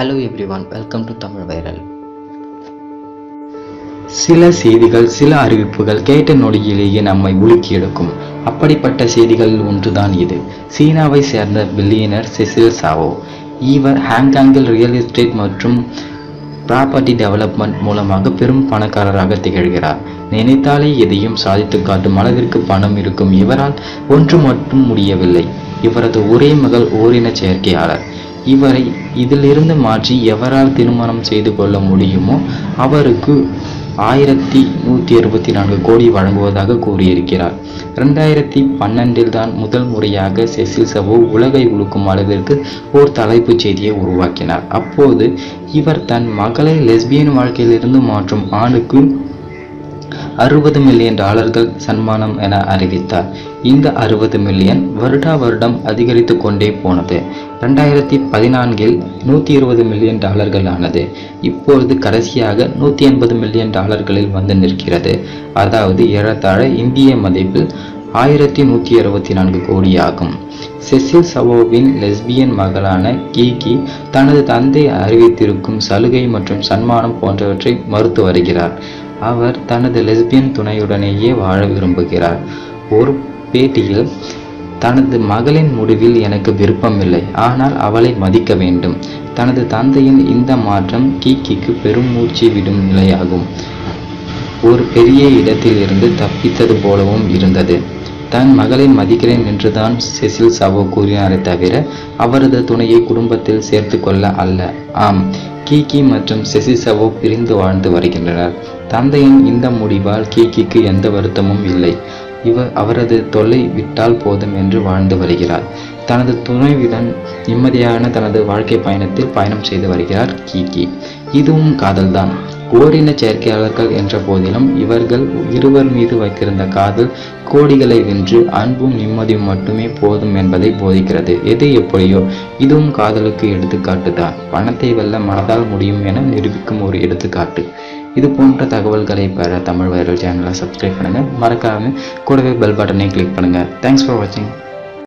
Hello everyone welcome to Tamil viral சில செய்திகள் சில அறிவிப்புகள் கேட்ட நொடியிலேயே நம்மை உலுக்கி எடுக்கும். அப்படிப்பட்ட செய்திகளில் ஒன்றுதான் இது. சீனாவை சேர்ந்த பில்லியனர் செசில் சாவோ. இவர் ஹாங்காங்கில் ரியல் எஸ்டேட் மற்றும் ப்ராப்பர்ட்டி டெவலப்மெண்ட் மூலமாக பெரும் பணக்காரராக திகழ்கிறார். நினைத்தாலே எதையும் சாதித்து காட்டும் அளவிற்கு பணம் இருக்கும் இவரால் ஒன்று மட்டும் முடியவில்லை. இவரது ஒரே மகள் ஓரின செயற்கையாளர். இவரை இதிலிருந்து மாற்றி எவரால் திருமணம் செய்து கொள்ள முடியுமோ அவருக்கு ஆயிரத்தி நூற்றி அறுபத்தி நான்கு கோடி வழங்குவதாக கூறியிருக்கிறார். ரெண்டாயிரத்தி பன்னெண்டில் தான் முதல் முறையாக செசில் சவோ உலகை உழுக்கும் அளவிற்கு ஓர் தலைப்புச் செய்தியை உருவாக்கினார். அப்போது இவர் தன் மகளை லெஸ்பியன் வாழ்க்கையிலிருந்து மாற்றும் ஆணுக்கு அறுபது மில்லியன் டாலர்கள் சன்மானம் என அறிவித்தார். இந்த அறுபது மில்லியன் வருடா வருடம் அதிகரித்து கொண்டே போனது. ரெண்டாயிரத்தி பதினான்கில் நூற்றி இருபது மில்லியன் டாலர்கள் ஆனது. இப்பொழுது கடைசியாக நூற்றி எண்பது மில்லியன் டாலர்களில் வந்து நிற்கிறது. அதாவது ஏறத்தாழ இந்திய மதிப்பில் ஆயிரத்தி நூற்றி அறுபத்தி நான்கு கோடி ஆகும். செசில் சவோவின் லெஸ்பியன் மகளான கீகி தனது தந்தை அறிவித்திருக்கும் சலுகை மற்றும் சன்மானம் போன்றவற்றை மறுத்து வருகிறார். அவர் தனது லெஸ்பியன் துணையுடனேயே வாழ விரும்புகிறார். ஒரு பேட்டியில் தனது மகளின் முடிவில் எனக்கு விருப்பமில்லை ஆனால் அவளை மதிக்க வேண்டும். தனது தந்தையின் இந்த மாற்றம் கீக்கிக்கு பெரும் மூச்சு விடும் நிலையாகும். ஒரு பெரிய இடத்திலிருந்து தப்பித்தது போலவும் இருந்தது. தன் மகளை மதிக்கிறேன் என்றுதான் செசில் சாவோ கூறினாரே தவிர அவரது துணையை குடும்பத்தில் சேர்த்து கொள்ள அல்ல. ஆம் கீகி மற்றும் செசி சவோ பிரிந்து வாழ்ந்து வருகின்றனர். தந்தையின் இந்த முடிவால் கீக்கிக்கு எந்த வருத்தமும் இல்லை. இவர் அவரது தொல்லை விட்டால் போதும் என்று வாழ்ந்து வருகிறார் தனது துணைவிடன் நிம்மதியான தனது வாழ்க்கை பயணத்தில் பயணம் செய்து வருகிறார் கீகி இதுவும் காதல்தான். ஓரின செயற்கையாளர்கள் என்ற போதிலும் இவர்கள் இருவர் மீது வைத்திருந்த காதல் கோடிகளை வென்று அன்பும் நிம்மதியும் மட்டுமே போதும் என்பதை போதிக்கிறது. எது எப்படியோ இதுவும் காதலுக்கு எடுத்துக்காட்டு தான் பணத்தை வெல்ல மனதால் முடியும் என நிரூபிக்கும் ஒரு எடுத்துக்காட்டு. இது போன்ற தகவல்களை பெற தமிழ் வைரல் சேனலை சப்ஸ்கிரைப் பண்ணுங்கள் மறக்காம கூடவே பெல் பட்டனை கிளிக் பண்ணுங்கள் தேங்க்ஸ் ஃபார் வாட்சிங்